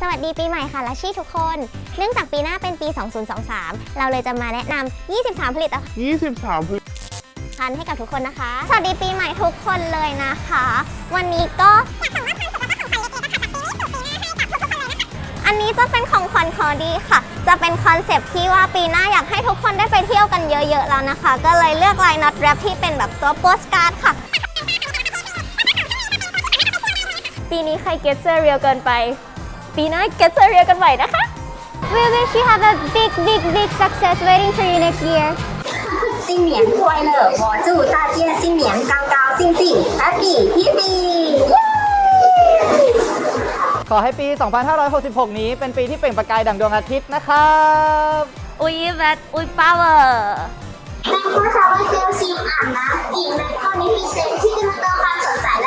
สวัสดีปีใหม่ค่ะลัชชี่ทุกคน เนื่องจากปีหน้าเป็นปี 2023 เราเลยจะมาแนะนำ 23 ผลิตภัณฑ์23พฤษพันให้กับทุกคนนะคะ สวัสดีปีใหม่ทุกคนเลยนะคะ วันนี้ก็อันนี้จะเป็นของขวัญคอดีค่ะ จะเป็นคอนเซปต์ที่ว่าปีหน้าอยากให้ทุกคนได้ไปเที่ยวกันเยอะๆแล้วนะคะ ก็เลยเลือกลายน็อตแรปที่เป็นแบบตัวโปสการ์ดค่ะปีนี้ใครเก็ตเซอร์เรียลเกินไป ปีหน้าเก็ตเซอร์เรียลกันใหม่นะคะ We wish you have a big big big success waiting for you next year 新年快乐！我祝大家新年高高兴兴，Happy Happy！ ขอให้ปี 2566 นี้เป็นปีที่เปล่งประกายดั่งดวงอาทิตย์นะครับ อุ้ยแบทอุ้ยพาวเวอร์ 那多少位救星俺们อีกในข้อนี้พิเศษที่จะมาเติมความสดใสและ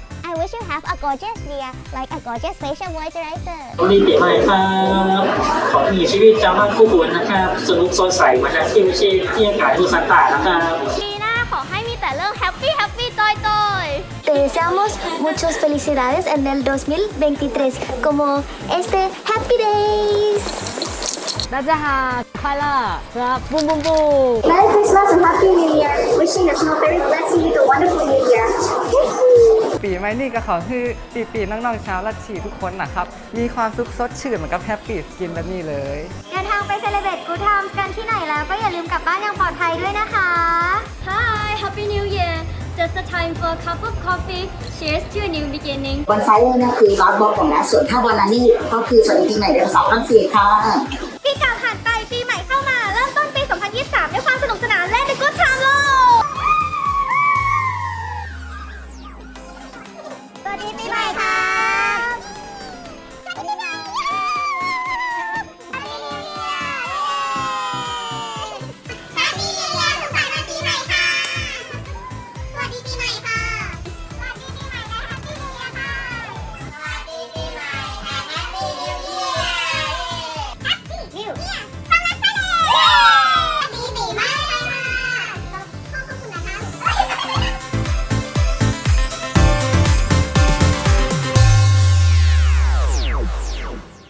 I wish you have a gorgeous year like a gorgeous facial moisturizer สวัสดีปีใหม่ครับขอให้มีชีวิตจำมั่นคู่บุญนะครับ สนุกสดใสเหมันนะที่ไม่ใช่ที่อากาศที่สันตานะครับ ปีหน้าขอให้มีแต่เรื่องแฮปปี้แฮปปี้จอยจอย Te deseamos muchas felicidades en el 2023 como este Happy Days 大家好快乐ครับบุ้มบุ้มบุ้ม Merry Christmas and Happy New Year wishing us a very blessed with a wonderful New Year ปีใหม่นี่ก็ขอให้ปีปีๆน้องๆชาวลัดชีทุกคนนะครับ มีความสุขสดชื่นเหมือนกับแฮปปี้สกินแบบนี้เลยเดินทางไปเซเลบรตกูทามกันที่ไหนแล้วก็อย่าลืมกลับบ้านอย่างปลอดภัยด้วยนะคะ Hi Happy New Year Just a time for a cup of coffee Cheers to a new beginning วันไฟเลอร์เนี่ยคือลอสบอกของนะส่วนถ้าวันนั้นนี่ก็คือสวัสดีปีใหม่เดือนสองพันสี่ค่ะ วัสดีปีใหม่